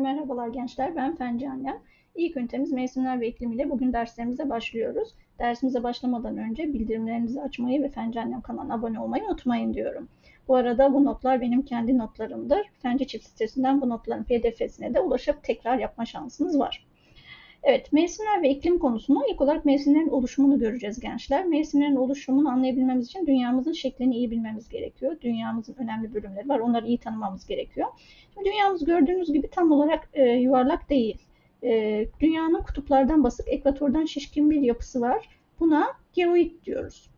Merhabalar gençler. Ben Fenci Anya. İlk ünitemiz mevsimler ve iklim ile bugün derslerimize başlıyoruz. Dersimize başlamadan önce bildirimlerinizi açmayı ve Fenci Anya kanalına abone olmayı unutmayın diyorum. Bu arada bu notlar benim kendi notlarımdır. Fenci çift sitesinden bu notların pdf'sine de ulaşıp tekrar yapma şansınız var. Evet, mevsimler ve iklim konusunda ilk olarak mevsimlerin oluşumunu göreceğiz gençler. Mevsimlerin oluşumunu anlayabilmemiz için dünyamızın şeklini iyi bilmemiz gerekiyor. Dünyamızın önemli bölümleri var, onları iyi tanımamız gerekiyor. Şimdi dünyamız gördüğünüz gibi tam olarak e, yuvarlak değil. E, dünyanın kutuplardan basık, ekvatordan şişkin bir yapısı var. Buna geoid diyoruz.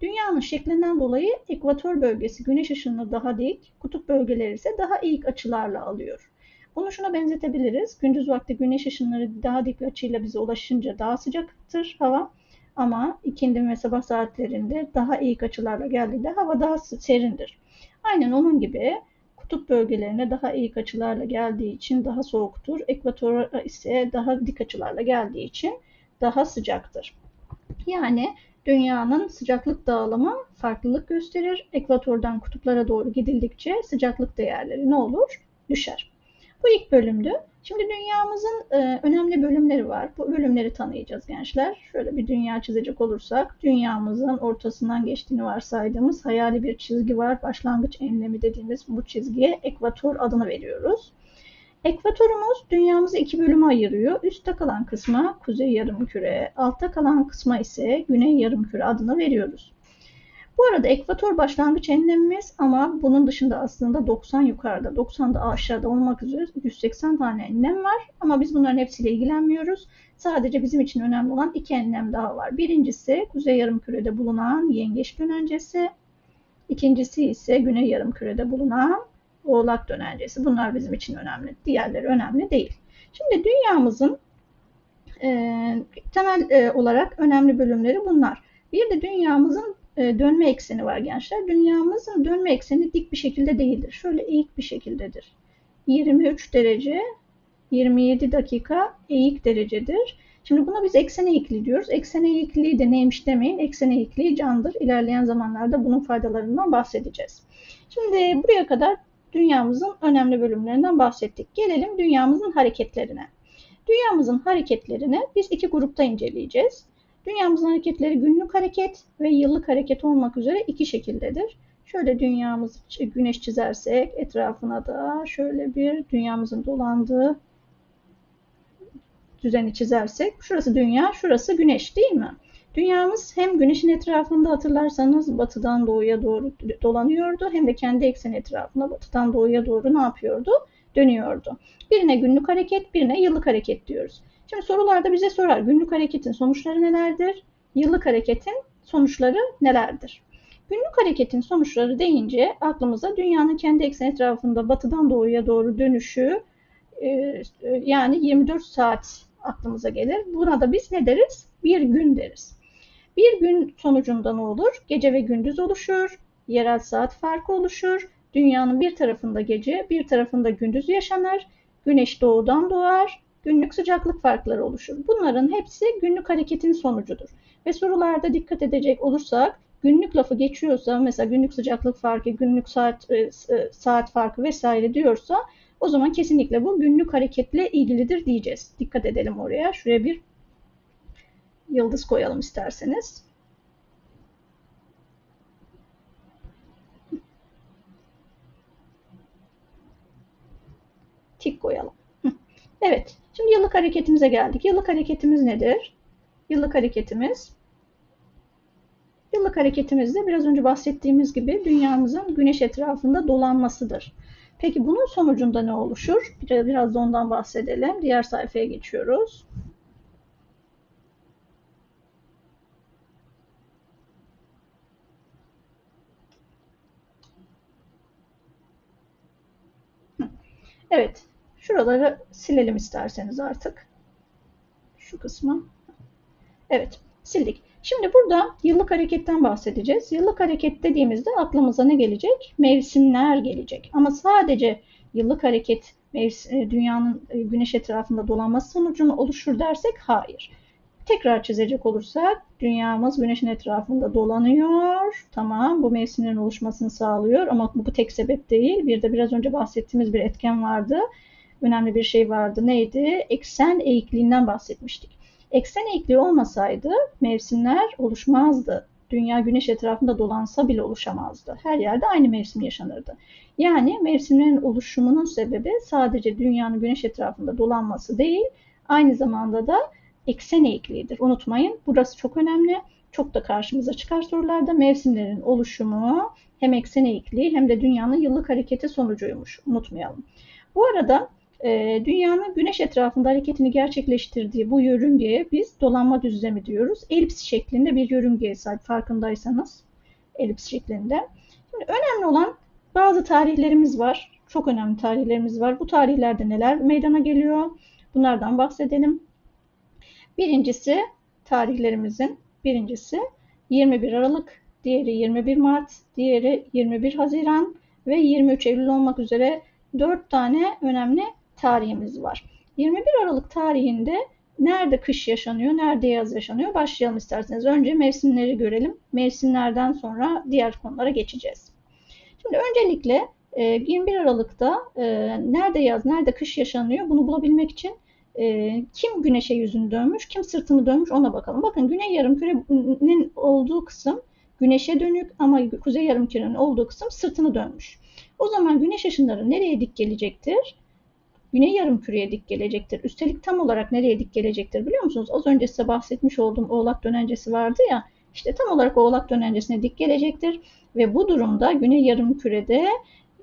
Dünyanın şeklinden dolayı ekvator bölgesi güneş ışığını daha dik, kutup bölgeleri ise daha eğik açılarla alıyor. Bunu şuna benzetebiliriz. Gündüz vakti güneş ışınları daha dik açıyla bize ulaşınca daha sıcaktır hava. Ama ikindi ve sabah saatlerinde daha eğik açılarla geldiğinde hava daha serindir. Aynen onun gibi kutup bölgelerine daha eğik açılarla geldiği için daha soğuktur. Ekvatora ise daha dik açılarla geldiği için daha sıcaktır. Yani dünyanın sıcaklık dağılımı farklılık gösterir. Ekvatordan kutuplara doğru gidildikçe sıcaklık değerleri ne olur? Düşer. Bu ilk bölümdü. Şimdi dünyamızın e, önemli bölümleri var. Bu bölümleri tanıyacağız gençler. Şöyle bir dünya çizecek olursak dünyamızın ortasından geçtiğini varsaydığımız hayali bir çizgi var. Başlangıç enlemi dediğimiz bu çizgiye ekvator adını veriyoruz. Ekvatorumuz dünyamızı iki bölüme ayırıyor. Üstte kalan kısma kuzey yarımküre, altta kalan kısma ise güney yarımküre adını veriyoruz. Bu arada ekvator başlangıç enlemimiz ama bunun dışında aslında 90 yukarıda, 90 da aşağıda olmak üzere 180 tane enlem var. Ama biz bunların hepsiyle ilgilenmiyoruz. Sadece bizim için önemli olan iki enlem daha var. Birincisi kuzey yarımkürede bulunan yengeç dönencesi. İkincisi ise güney yarımkürede bulunan oğlak dönencesi. Bunlar bizim için önemli. Diğerleri önemli değil. Şimdi dünyamızın e, temel e, olarak önemli bölümleri bunlar. Bir de dünyamızın dönme ekseni var gençler. Dünyamızın dönme ekseni dik bir şekilde değildir. Şöyle eğik bir şekildedir. 23 derece 27 dakika eğik derecedir. Şimdi buna biz eksen eğikliği diyoruz. Eksen eğikliği de neymiş demeyin. Eksen eğikliği candır. İlerleyen zamanlarda bunun faydalarından bahsedeceğiz. Şimdi buraya kadar dünyamızın önemli bölümlerinden bahsettik. Gelelim dünyamızın hareketlerine. Dünyamızın hareketlerini biz iki grupta inceleyeceğiz. Dünyamızın hareketleri günlük hareket ve yıllık hareket olmak üzere iki şekildedir. Şöyle dünyamız güneş çizersek etrafına da şöyle bir dünyamızın dolandığı düzeni çizersek şurası dünya, şurası güneş değil mi? Dünyamız hem güneşin etrafında hatırlarsanız batıdan doğuya doğru dolanıyordu hem de kendi ekseni etrafında batıdan doğuya doğru ne yapıyordu? Dönüyordu. Birine günlük hareket, birine yıllık hareket diyoruz. Şimdi sorularda bize sorar günlük hareketin sonuçları nelerdir? Yıllık hareketin sonuçları nelerdir? Günlük hareketin sonuçları deyince aklımıza dünyanın kendi ekseni etrafında batıdan doğuya doğru dönüşü e, yani 24 saat aklımıza gelir. Buna da biz ne deriz? Bir gün deriz. Bir gün sonucunda ne olur? Gece ve gündüz oluşur, yerel saat farkı oluşur, dünyanın bir tarafında gece, bir tarafında gündüz yaşanır, güneş doğudan doğar, günlük sıcaklık farkları oluşur. Bunların hepsi günlük hareketin sonucudur. Ve sorularda dikkat edecek olursak günlük lafı geçiyorsa mesela günlük sıcaklık farkı, günlük saat e, e, saat farkı vesaire diyorsa o zaman kesinlikle bu günlük hareketle ilgilidir diyeceğiz. Dikkat edelim oraya. Şuraya bir yıldız koyalım isterseniz. Tik koyalım. Evet. Şimdi yıllık hareketimize geldik. Yıllık hareketimiz nedir? Yıllık hareketimiz Yıllık hareketimizde biraz önce bahsettiğimiz gibi dünyamızın güneş etrafında dolanmasıdır. Peki bunun sonucunda ne oluşur? Biraz da ondan bahsedelim. Diğer sayfaya geçiyoruz. Evet. Şuraları silelim isterseniz artık. Şu kısmı. Evet. Sildik. Şimdi burada yıllık hareketten bahsedeceğiz. Yıllık hareket dediğimizde aklımıza ne gelecek? Mevsimler gelecek. Ama sadece yıllık hareket e, dünyanın e, güneş etrafında dolanması sonucunu oluşur dersek hayır. Tekrar çizecek olursak dünyamız güneşin etrafında dolanıyor. Tamam bu mevsimlerin oluşmasını sağlıyor ama bu tek sebep değil. Bir de biraz önce bahsettiğimiz bir etken vardı. Önemli bir şey vardı. Neydi? Eksen eğikliğinden bahsetmiştik. Eksen eğikliği olmasaydı mevsimler oluşmazdı. Dünya güneş etrafında dolansa bile oluşamazdı. Her yerde aynı mevsim yaşanırdı. Yani mevsimlerin oluşumunun sebebi sadece dünyanın güneş etrafında dolanması değil, aynı zamanda da eksen eğikliğidir. Unutmayın burası çok önemli. Çok da karşımıza çıkar sorularda. Mevsimlerin oluşumu hem eksen eğikliği hem de dünyanın yıllık hareketi sonucuymuş. Unutmayalım. Bu arada e, dünyanın güneş etrafında hareketini gerçekleştirdiği bu yörüngeye biz dolanma düzlemi diyoruz. Elips şeklinde bir yörüngeye sahip farkındaysanız. Elips şeklinde. Şimdi önemli olan bazı tarihlerimiz var. Çok önemli tarihlerimiz var. Bu tarihlerde neler meydana geliyor? Bunlardan bahsedelim. Birincisi tarihlerimizin birincisi 21 Aralık, diğeri 21 Mart, diğeri 21 Haziran ve 23 Eylül olmak üzere 4 tane önemli tarihimiz var. 21 Aralık tarihinde nerede kış yaşanıyor, nerede yaz yaşanıyor başlayalım isterseniz. Önce mevsimleri görelim. Mevsimlerden sonra diğer konulara geçeceğiz. Şimdi öncelikle 21 e, Aralık'ta e, nerede yaz, nerede kış yaşanıyor bunu bulabilmek için e, kim güneşe yüzünü dönmüş, kim sırtını dönmüş ona bakalım. Bakın güney yarımkürenin olduğu kısım güneşe dönük ama kuzey yarımkürenin olduğu kısım sırtını dönmüş. O zaman güneş ışınları nereye dik gelecektir? Güney yarımküreye dik gelecektir. Üstelik tam olarak nereye dik gelecektir biliyor musunuz? Az önce size bahsetmiş olduğum oğlak dönencesi vardı ya. İşte tam olarak oğlak dönencesine dik gelecektir. Ve bu durumda güney yarımkürede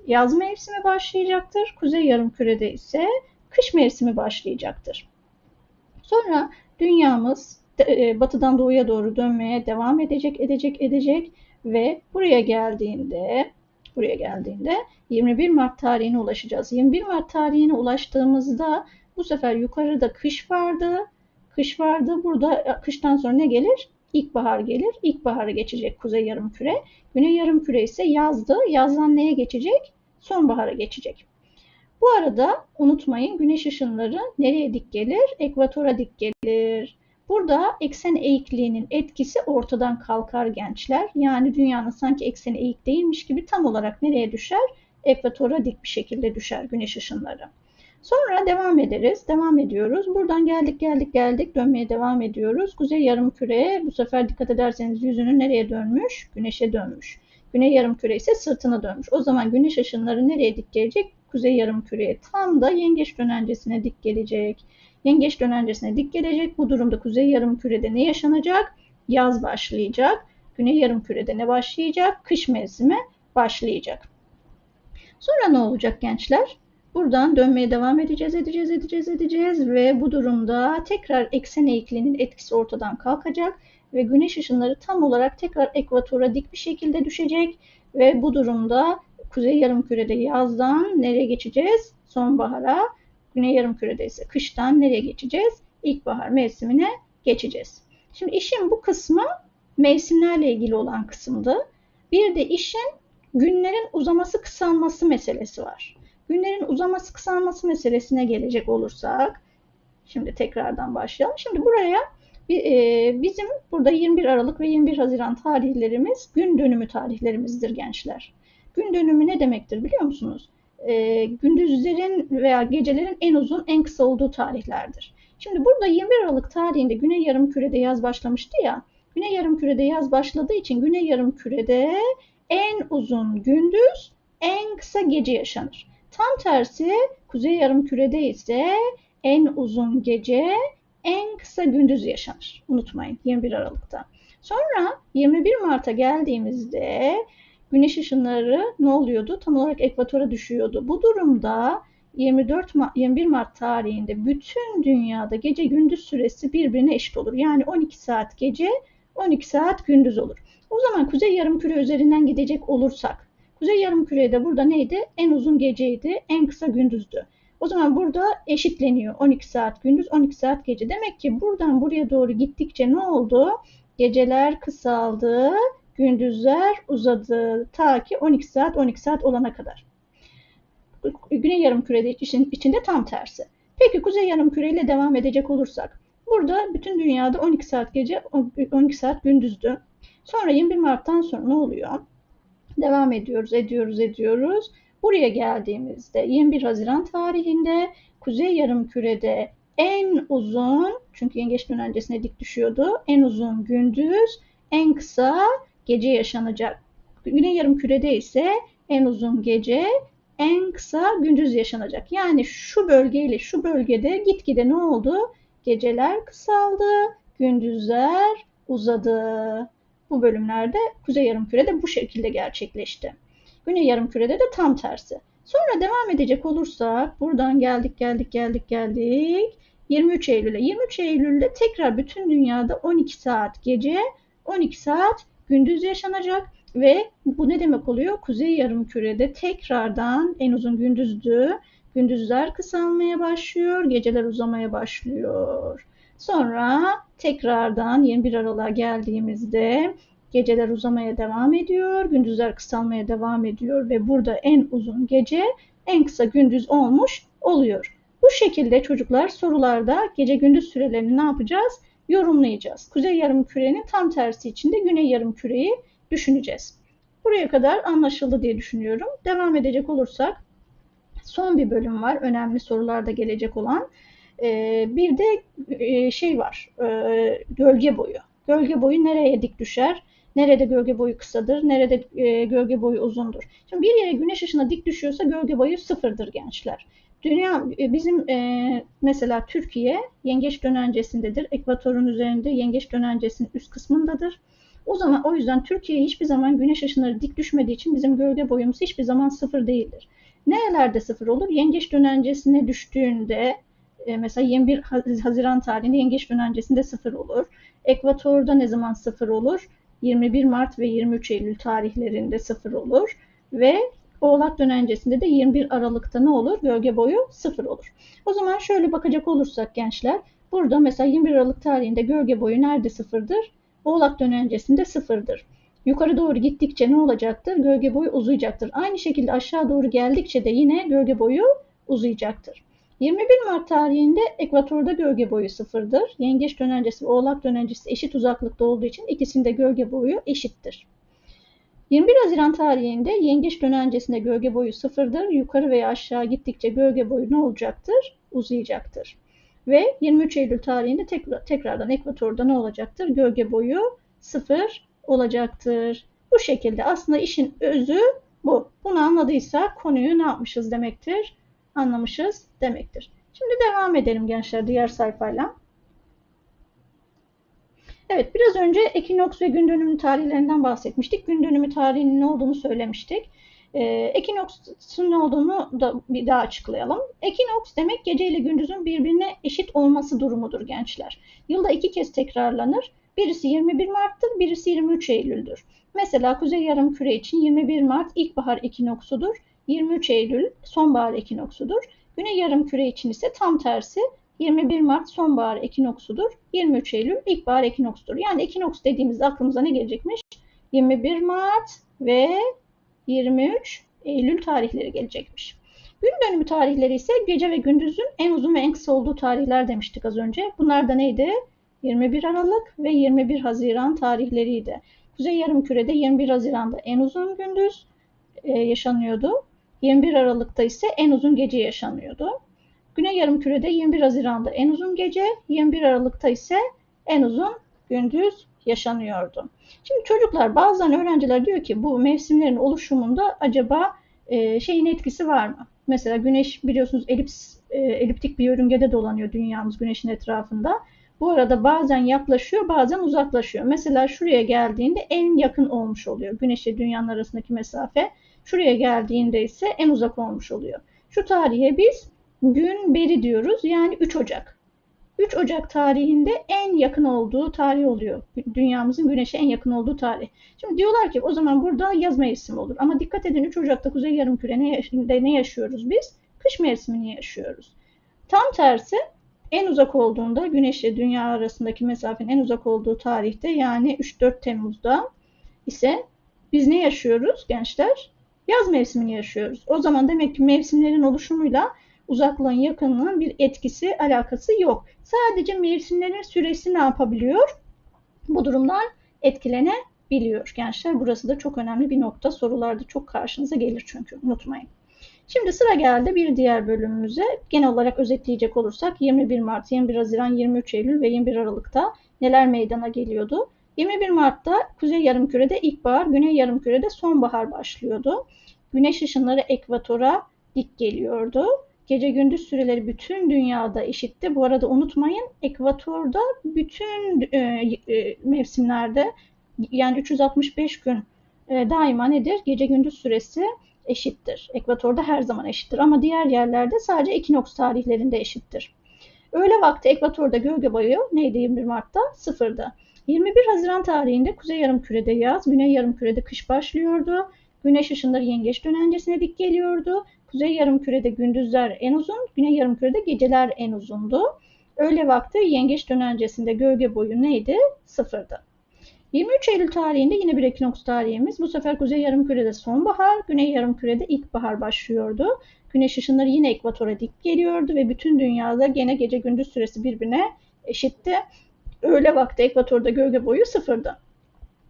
yaz mevsimi başlayacaktır. Kuzey yarımkürede ise kış mevsimi başlayacaktır. Sonra dünyamız e, batıdan doğuya doğru dönmeye devam edecek, edecek, edecek ve buraya geldiğinde buraya geldiğinde 21 Mart tarihine ulaşacağız. 21 Mart tarihine ulaştığımızda bu sefer yukarıda kış vardı. Kış vardı. Burada e, kıştan sonra ne gelir? İlkbahar gelir. İlkbaharı geçecek kuzey yarımküre. Güney yarımküre ise yazdı. Yazdan neye geçecek? Sonbahara geçecek. Bu arada unutmayın güneş ışınları nereye dik gelir? Ekvatora dik gelir. Burada eksen eğikliğinin etkisi ortadan kalkar gençler. Yani dünyanın sanki ekseni eğik değilmiş gibi tam olarak nereye düşer? Ekvatora dik bir şekilde düşer güneş ışınları. Sonra devam ederiz. Devam ediyoruz. Buradan geldik geldik geldik dönmeye devam ediyoruz. Kuzey yarım küre bu sefer dikkat ederseniz yüzünü nereye dönmüş? Güneşe dönmüş. Güney yarım küre ise sırtına dönmüş. O zaman güneş ışınları nereye dik gelecek? kuzey yarım küreye tam da yengeç dönencesine dik gelecek. Yengeç dönencesine dik gelecek. Bu durumda kuzey yarım kürede ne yaşanacak? Yaz başlayacak. Güney yarım kürede ne başlayacak? Kış mevsimi başlayacak. Sonra ne olacak gençler? Buradan dönmeye devam edeceğiz, edeceğiz, edeceğiz, edeceğiz ve bu durumda tekrar eksen eğikliğinin etkisi ortadan kalkacak ve güneş ışınları tam olarak tekrar ekvatora dik bir şekilde düşecek ve bu durumda Kuzey yarımkürede yazdan nereye geçeceğiz? Sonbahara. Güney yarımkürede ise kıştan nereye geçeceğiz? İlkbahar mevsimine geçeceğiz. Şimdi işin bu kısmı mevsimlerle ilgili olan kısımdı. Bir de işin günlerin uzaması kısalması meselesi var. Günlerin uzaması kısalması meselesine gelecek olursak şimdi tekrardan başlayalım. Şimdi buraya e, bizim burada 21 Aralık ve 21 Haziran tarihlerimiz gün dönümü tarihlerimizdir gençler. Gün dönümü ne demektir biliyor musunuz? E, gündüzlerin veya gecelerin en uzun, en kısa olduğu tarihlerdir. Şimdi burada 21 Aralık tarihinde Güney Yarımküre'de yaz başlamıştı ya. Güney Yarımküre'de yaz başladığı için Güney Yarımküre'de en uzun gündüz, en kısa gece yaşanır. Tam tersi Kuzey Yarımküre'de ise en uzun gece, en kısa gündüz yaşanır. Unutmayın 21 Aralık'ta. Sonra 21 Mart'a geldiğimizde güneş ışınları ne oluyordu? Tam olarak ekvatora düşüyordu. Bu durumda 24 Mart, 21 Mart tarihinde bütün dünyada gece gündüz süresi birbirine eşit olur. Yani 12 saat gece, 12 saat gündüz olur. O zaman kuzey yarımküre üzerinden gidecek olursak, kuzey yarımkürede de burada neydi? En uzun geceydi, en kısa gündüzdü. O zaman burada eşitleniyor. 12 saat gündüz, 12 saat gece. Demek ki buradan buraya doğru gittikçe ne oldu? Geceler kısaldı, gündüzler uzadı ta ki 12 saat 12 saat olana kadar. Güney yarımkürede için, içinde tam tersi. Peki kuzey yarımküre ile devam edecek olursak. Burada bütün dünyada 12 saat gece 12 saat gündüzdü. Sonra 21 Mart'tan sonra ne oluyor? Devam ediyoruz, ediyoruz, ediyoruz. Buraya geldiğimizde 21 Haziran tarihinde kuzey yarımkürede en uzun, çünkü yengeç dönencesine dik düşüyordu, en uzun gündüz, en kısa gece yaşanacak. Güney yarımkürede ise en uzun gece, en kısa gündüz yaşanacak. Yani şu bölgeyle şu bölgede gitgide ne oldu? Geceler kısaldı, gündüzler uzadı. Bu bölümlerde Kuzey Yarımküre'de bu şekilde gerçekleşti. Güney Yarımküre'de de tam tersi. Sonra devam edecek olursak buradan geldik geldik geldik geldik 23 Eylül'e. 23 Eylül'de tekrar bütün dünyada 12 saat gece 12 saat gündüz yaşanacak ve bu ne demek oluyor? Kuzey Yarımküre'de tekrardan en uzun gündüzdü. Gündüzler kısalmaya başlıyor, geceler uzamaya başlıyor. Sonra tekrardan 21 Aralık'a geldiğimizde geceler uzamaya devam ediyor, gündüzler kısalmaya devam ediyor ve burada en uzun gece, en kısa gündüz olmuş oluyor. Bu şekilde çocuklar sorularda gece gündüz sürelerini ne yapacağız? Yorumlayacağız. Kuzey yarımkürenin tam tersi için de güney yarımküreyi düşüneceğiz. Buraya kadar anlaşıldı diye düşünüyorum. Devam edecek olursak son bir bölüm var. Önemli sorularda gelecek olan. Ee, bir de e, şey var. E, gölge boyu. Gölge boyu nereye dik düşer? Nerede gölge boyu kısadır? Nerede e, gölge boyu uzundur? Şimdi bir yere güneş ışığına dik düşüyorsa gölge boyu sıfırdır gençler. Dünya bizim e, mesela Türkiye yengeç dönencesindedir. Ekvatorun üzerinde yengeç dönencesinin üst kısmındadır. O zaman o yüzden Türkiye hiçbir zaman güneş ışınları dik düşmediği için bizim gölge boyumuz hiçbir zaman sıfır değildir. Nerelerde sıfır olur? Yengeç dönencesine düştüğünde e, mesela 21 Haziran tarihinde yengeç dönencesinde sıfır olur. Ekvatorda ne zaman sıfır olur? 21 Mart ve 23 Eylül tarihlerinde sıfır olur. Ve Oğlak dönencesinde de 21 Aralık'ta ne olur? Gölge boyu sıfır olur. O zaman şöyle bakacak olursak gençler, burada mesela 21 Aralık tarihinde gölge boyu nerede sıfırdır? Oğlak dönencesinde sıfırdır. Yukarı doğru gittikçe ne olacaktır? Gölge boyu uzayacaktır. Aynı şekilde aşağı doğru geldikçe de yine gölge boyu uzayacaktır. 21 Mart tarihinde ekvatorda gölge boyu sıfırdır. Yengeç dönencesi ve oğlak dönencesi eşit uzaklıkta olduğu için ikisinde gölge boyu eşittir. 21 Haziran tarihinde yengeç dönencesinde gölge boyu sıfırdır. Yukarı veya aşağı gittikçe gölge boyu ne olacaktır? Uzayacaktır. Ve 23 Eylül tarihinde tekrar, tekrardan ekvatorda ne olacaktır? Gölge boyu sıfır olacaktır. Bu şekilde aslında işin özü bu. Bunu anladıysa konuyu ne yapmışız demektir? Anlamışız demektir. Şimdi devam edelim gençler diğer sayfayla. Evet biraz önce ekinoks ve gün dönümü tarihlerinden bahsetmiştik. Gün dönümü tarihinin ne olduğunu söylemiştik. Ee, ekinoksun ne olduğunu da bir daha açıklayalım. Ekinoks demek gece ile gündüzün birbirine eşit olması durumudur gençler. Yılda iki kez tekrarlanır. Birisi 21 Mart'tır, birisi 23 Eylül'dür. Mesela Kuzey Yarımküre için 21 Mart ilkbahar ekinoksudur. 23 Eylül sonbahar ekinoksudur. Güney Yarımküre için ise tam tersi 21 Mart sonbahar ekinoksudur. 23 Eylül ilkbahar ekinoksudur. Yani ekinoks dediğimizde aklımıza ne gelecekmiş? 21 Mart ve 23 Eylül tarihleri gelecekmiş. Gün dönümü tarihleri ise gece ve gündüzün en uzun ve en kısa olduğu tarihler demiştik az önce. Bunlar da neydi? 21 Aralık ve 21 Haziran tarihleriydi. Kuzey Yarımküre'de 21 Haziran'da en uzun gündüz e, yaşanıyordu. 21 Aralık'ta ise en uzun gece yaşanıyordu. Güney Yarımküre'de 21 Haziran'da en uzun gece, 21 Aralık'ta ise en uzun gündüz yaşanıyordu. Şimdi çocuklar bazen öğrenciler diyor ki bu mevsimlerin oluşumunda acaba e, şeyin etkisi var mı? Mesela güneş biliyorsunuz elips, e, eliptik bir yörüngede dolanıyor dünyamız güneşin etrafında. Bu arada bazen yaklaşıyor bazen uzaklaşıyor. Mesela şuraya geldiğinde en yakın olmuş oluyor. Güneşle dünyanın arasındaki mesafe. Şuraya geldiğinde ise en uzak olmuş oluyor. Şu tarihe biz gün beri diyoruz. Yani 3 Ocak. 3 Ocak tarihinde en yakın olduğu tarih oluyor. Dünyamızın güneşe en yakın olduğu tarih. Şimdi diyorlar ki o zaman burada yaz mevsimi olur. Ama dikkat edin 3 Ocak'ta Kuzey Yarımküre'de ne yaşıyoruz biz? Kış mevsimini yaşıyoruz. Tam tersi en uzak olduğunda güneşle dünya arasındaki mesafenin en uzak olduğu tarihte yani 3-4 Temmuz'da ise biz ne yaşıyoruz gençler? Yaz mevsimini yaşıyoruz. O zaman demek ki mevsimlerin oluşumuyla uzaklığın yakınlığın bir etkisi alakası yok. Sadece mevsimlerin süresi ne yapabiliyor? Bu durumdan etkilenebiliyor. Gençler burası da çok önemli bir nokta. Sorularda çok karşınıza gelir çünkü unutmayın. Şimdi sıra geldi bir diğer bölümümüze. Genel olarak özetleyecek olursak 21 Mart, 21 Haziran, 23 Eylül ve 21 Aralık'ta neler meydana geliyordu? 21 Mart'ta Kuzey Yarımküre'de ilkbahar, Güney Yarımküre'de sonbahar başlıyordu. Güneş ışınları ekvatora dik geliyordu. Gece gündüz süreleri bütün dünyada eşitti. Bu arada unutmayın ekvatorda bütün e, e, mevsimlerde yani 365 gün e, daima nedir? Gece gündüz süresi eşittir. Ekvatorda her zaman eşittir ama diğer yerlerde sadece ekinoks tarihlerinde eşittir. Öğle vakti ekvatorda gölge boyu neydi 21 Mart'ta? Sıfırdı. 21 Haziran tarihinde Kuzey Yarımküre'de yaz, Güney Yarımküre'de kış başlıyordu. Güneş ışınları yengeç dönencesine dik geliyordu. Kuzey Yarımküre'de gündüzler en uzun, Güney Yarımküre'de geceler en uzundu. Öğle vakti yengeç dönencesinde gölge boyu neydi? Sıfırdı. 23 Eylül tarihinde yine bir ekinoks tarihimiz. Bu sefer Kuzey Yarımküre'de sonbahar, Güney Yarımküre'de ilkbahar başlıyordu. Güneş ışınları yine ekvatora dik geliyordu ve bütün dünyada gene gece gündüz süresi birbirine eşitti. Öğle vakti ekvatorda gölge boyu sıfırdı.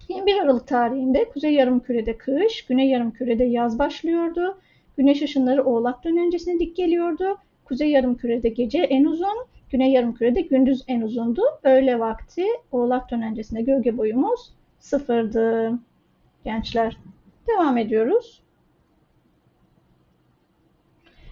21 Aralık tarihinde Kuzey Yarımküre'de kış, Güney Yarımküre'de yaz başlıyordu. Güneş ışınları Oğlak dönencesine dik geliyordu. Kuzey Yarımküre'de gece en uzun, Güney Yarımküre'de gündüz en uzundu. Öğle vakti Oğlak dönencesinde gölge boyumuz sıfırdı. Gençler. Devam ediyoruz.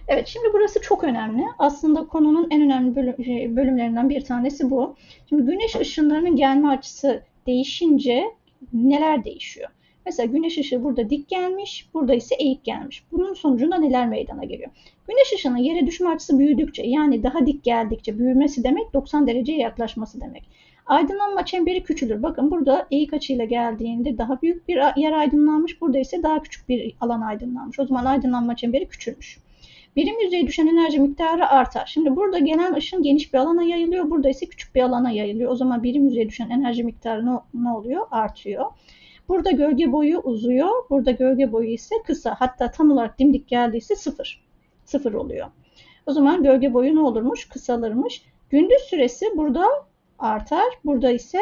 Evet şimdi burası çok önemli. Aslında konunun en önemli şey, bölümlerinden bir tanesi bu. Şimdi güneş ışınlarının gelme açısı değişince neler değişiyor? Mesela güneş ışığı burada dik gelmiş, burada ise eğik gelmiş. Bunun sonucunda neler meydana geliyor? Güneş ışığının yere düşme açısı büyüdükçe yani daha dik geldikçe büyümesi demek 90 dereceye yaklaşması demek. Aydınlanma çemberi küçülür. Bakın burada eğik açıyla geldiğinde daha büyük bir yer aydınlanmış. Burada ise daha küçük bir alan aydınlanmış. O zaman aydınlanma çemberi küçülmüş. Birim yüzeye düşen enerji miktarı artar. Şimdi burada gelen ışın geniş bir alana yayılıyor. Burada ise küçük bir alana yayılıyor. O zaman birim yüzeye düşen enerji miktarı ne, ne oluyor? Artıyor. Burada gölge boyu uzuyor. Burada gölge boyu ise kısa. Hatta tam olarak dimdik geldiyse sıfır. Sıfır oluyor. O zaman gölge boyu ne olurmuş? Kısalırmış. Gündüz süresi burada artar. Burada ise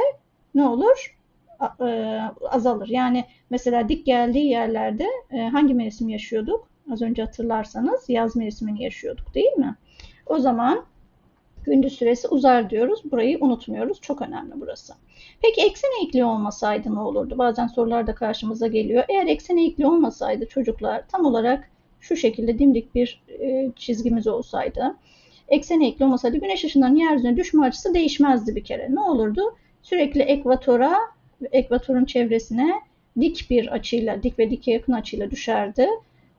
ne olur? E, azalır. Yani mesela dik geldiği yerlerde e, hangi mevsim yaşıyorduk? Az önce hatırlarsanız yaz mevsimini yaşıyorduk değil mi? O zaman gündüz süresi uzar diyoruz. Burayı unutmuyoruz. Çok önemli burası. Peki eksen eğikliği olmasaydı ne olurdu? Bazen sorularda karşımıza geliyor. Eğer eksen eğikliği olmasaydı çocuklar tam olarak şu şekilde dimdik bir e, çizgimiz olsaydı. Eksen eğikliği olmasaydı güneş ışınlarının yeryüzüne düşme açısı değişmezdi bir kere. Ne olurdu? Sürekli ekvatora, ekvatorun çevresine dik bir açıyla, dik ve dike yakın açıyla düşerdi.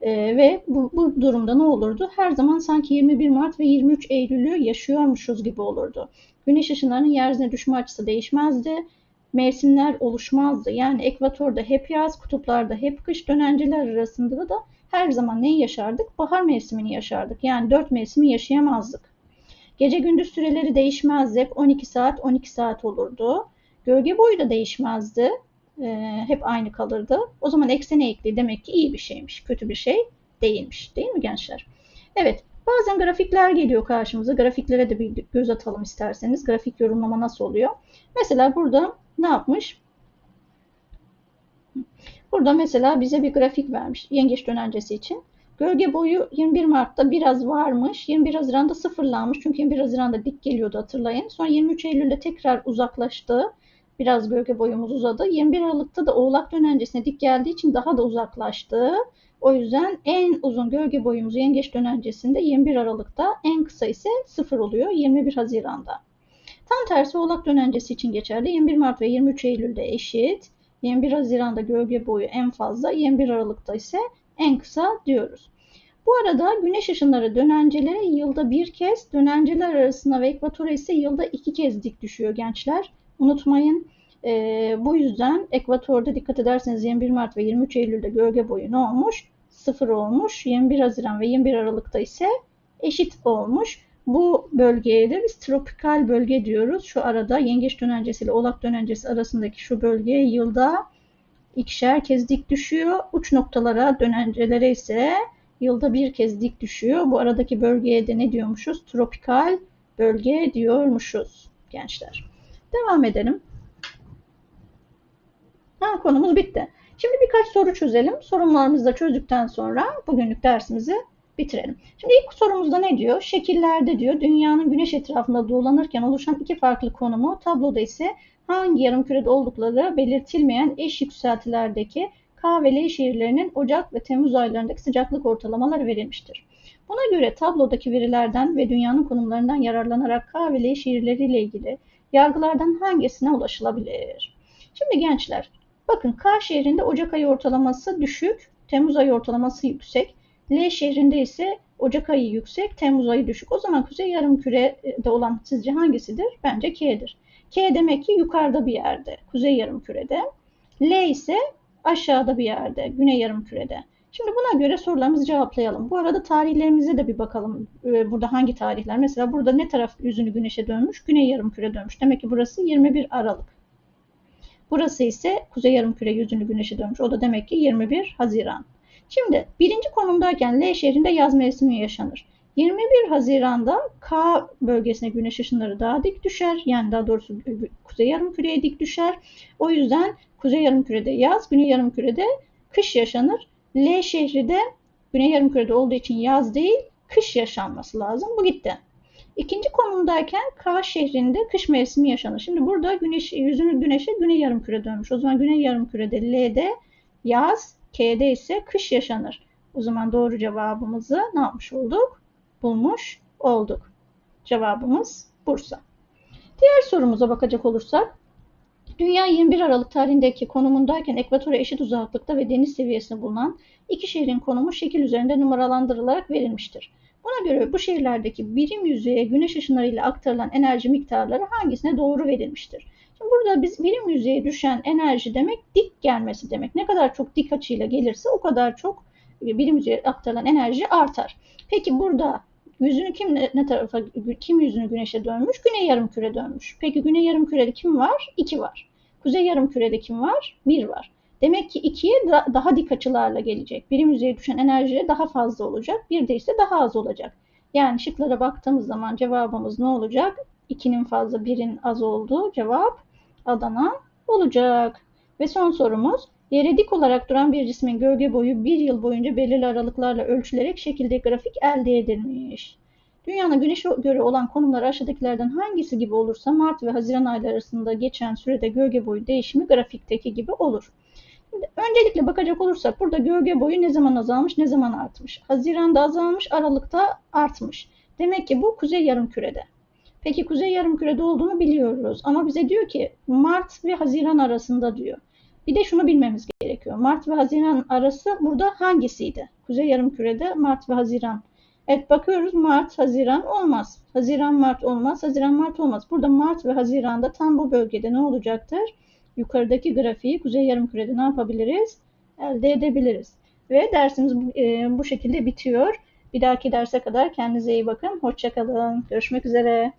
Ee, ve bu, bu durumda ne olurdu? Her zaman sanki 21 Mart ve 23 Eylül'ü yaşıyormuşuz gibi olurdu. Güneş ışınlarının yeryüzüne düşme açısı değişmezdi. Mevsimler oluşmazdı. Yani ekvatorda hep yaz, kutuplarda hep kış, dönenceler arasında da her zaman neyi yaşardık? Bahar mevsimini yaşardık. Yani dört mevsimi yaşayamazdık. Gece gündüz süreleri değişmezdi. Hep 12 saat 12 saat olurdu. Gölge boyu da değişmezdi e, hep aynı kalırdı. O zaman eksen eğikliği demek ki iyi bir şeymiş, kötü bir şey değilmiş. Değil mi gençler? Evet, bazen grafikler geliyor karşımıza. Grafiklere de bir göz atalım isterseniz. Grafik yorumlama nasıl oluyor? Mesela burada ne yapmış? Burada mesela bize bir grafik vermiş yengeç dönencesi için. Gölge boyu 21 Mart'ta biraz varmış. 21 Haziran'da sıfırlanmış. Çünkü 21 Haziran'da dik geliyordu hatırlayın. Sonra 23 Eylül'de tekrar uzaklaştı. Biraz gölge boyumuz uzadı. 21 Aralık'ta da Oğlak dönencesine dik geldiği için daha da uzaklaştı. O yüzden en uzun gölge boyumuz Yengeç dönencesinde 21 Aralık'ta, en kısa ise 0 oluyor 21 Haziran'da. Tam tersi Oğlak dönencesi için geçerli. 21 Mart ve 23 Eylül'de eşit. 21 Haziran'da gölge boyu en fazla, 21 Aralık'ta ise en kısa diyoruz. Bu arada güneş ışınları dönencelere yılda bir kez, dönenceler arasında ve ekvatora ise yılda iki kez dik düşüyor gençler. Unutmayın. E, bu yüzden ekvatorda dikkat ederseniz 21 Mart ve 23 Eylül'de gölge boyu ne olmuş? Sıfır olmuş. 21 Haziran ve 21 Aralık'ta ise eşit olmuş. Bu bölgeye de biz tropikal bölge diyoruz. Şu arada yengeç dönencesi ile oğlak dönencesi arasındaki şu bölgeye yılda ikişer kez dik düşüyor. Uç noktalara dönencelere ise yılda bir kez dik düşüyor. Bu aradaki bölgeye de ne diyormuşuz? Tropikal bölge diyormuşuz gençler. Devam edelim. Ha, konumuz bitti. Şimdi birkaç soru çözelim. Sorunlarımızı da çözdükten sonra bugünlük dersimizi bitirelim. Şimdi ilk sorumuzda ne diyor? Şekillerde diyor dünyanın güneş etrafında dolanırken oluşan iki farklı konumu tabloda ise hangi yarımkürede oldukları belirtilmeyen eş yükseltilerdeki K ve L şehirlerinin Ocak ve Temmuz aylarındaki sıcaklık ortalamaları verilmiştir. Buna göre tablodaki verilerden ve dünyanın konumlarından yararlanarak K ve L şehirleriyle ilgili yargılardan hangisine ulaşılabilir? Şimdi gençler, bakın K şehrinde Ocak ayı ortalaması düşük, Temmuz ayı ortalaması yüksek. L şehrinde ise Ocak ayı yüksek, Temmuz ayı düşük. O zaman kuzey yarımkürede olan sizce hangisidir? Bence K'dir. K demek ki yukarıda bir yerde, kuzey yarımkürede. L ise aşağıda bir yerde, güney yarımkürede. Şimdi buna göre sorularımızı cevaplayalım. Bu arada tarihlerimize de bir bakalım. Ee, burada hangi tarihler? Mesela burada ne taraf yüzünü güneşe dönmüş? Güney yarımküre dönmüş. Demek ki burası 21 Aralık. Burası ise kuzey yarımküre yüzünü güneşe dönmüş. O da demek ki 21 Haziran. Şimdi birinci konumdayken L şehrinde yaz mevsimi yaşanır. 21 Haziran'da K bölgesine güneş ışınları daha dik düşer. Yani daha doğrusu kuzey yarımküreye dik düşer. O yüzden kuzey yarımkürede yaz, güney yarımkürede kış yaşanır. L şehri de güney yarımkürede olduğu için yaz değil, kış yaşanması lazım. Bu gitti. İkinci konumdayken K şehrinde kış mevsimi yaşanır. Şimdi burada güneş yüzünü güneşe güney yarımküre dönmüş. O zaman güney yarımkürede L'de yaz, K'de ise kış yaşanır. O zaman doğru cevabımızı ne yapmış olduk? Bulmuş olduk. Cevabımız Bursa. Diğer sorumuza bakacak olursak Dünya 21 Aralık tarihindeki konumundayken ekvatora eşit uzaklıkta ve deniz seviyesinde bulunan iki şehrin konumu şekil üzerinde numaralandırılarak verilmiştir. Buna göre bu şehirlerdeki birim yüzeye güneş ışınlarıyla aktarılan enerji miktarları hangisine doğru verilmiştir? Şimdi burada biz birim yüzeye düşen enerji demek dik gelmesi demek. Ne kadar çok dik açıyla gelirse o kadar çok birim yüzeye aktarılan enerji artar. Peki burada yüzünü kim ne, ne tarafa kim yüzünü güneşe dönmüş? Güney yarımküre dönmüş. Peki güney yarımkürede kim var? 2 var. Kuzey yarımkürede kim var? 1 var. Demek ki 2'ye da, daha dik açılarla gelecek. Birim yüzeye düşen enerji daha fazla olacak. Bir de ise daha az olacak. Yani şıklara baktığımız zaman cevabımız ne olacak? 2'nin fazla 1'in az olduğu cevap Adana olacak. Ve son sorumuz Yere dik olarak duran bir cismin gölge boyu bir yıl boyunca belirli aralıklarla ölçülerek şekilde grafik elde edilmiş. Dünyanın güneşe göre olan konumları aşağıdakilerden hangisi gibi olursa Mart ve Haziran ayları arasında geçen sürede gölge boyu değişimi grafikteki gibi olur. Şimdi öncelikle bakacak olursak burada gölge boyu ne zaman azalmış ne zaman artmış. Haziran'da azalmış, Aralık'ta artmış. Demek ki bu kuzey yarımkürede. Peki kuzey yarımkürede olduğunu biliyoruz ama bize diyor ki Mart ve Haziran arasında diyor. Bir de şunu bilmemiz gerekiyor. Mart ve Haziran arası burada hangisiydi? Kuzey yarımkürede Mart ve Haziran. Evet bakıyoruz Mart, Haziran olmaz. Haziran, Mart olmaz. Haziran, Mart olmaz. Burada Mart ve Haziran'da tam bu bölgede ne olacaktır? Yukarıdaki grafiği kuzey yarımkürede ne yapabiliriz? Elde edebiliriz. Ve dersimiz bu şekilde bitiyor. Bir dahaki derse kadar kendinize iyi bakın. Hoşçakalın. Görüşmek üzere.